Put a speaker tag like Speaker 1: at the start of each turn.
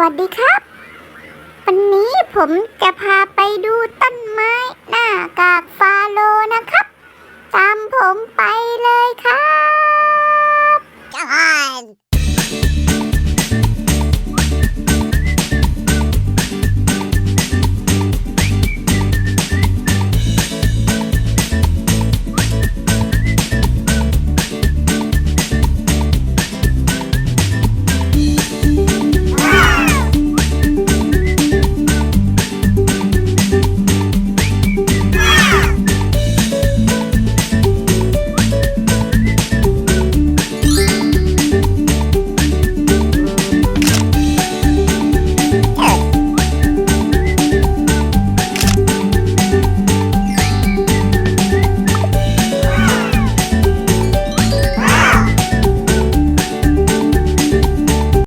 Speaker 1: วัสดีครับ วันนี้ผมจะพาไปดูต้นไม้หน้ากากฟาโลนะครับ ตามผมไปเลยครับ
Speaker 2: Come on.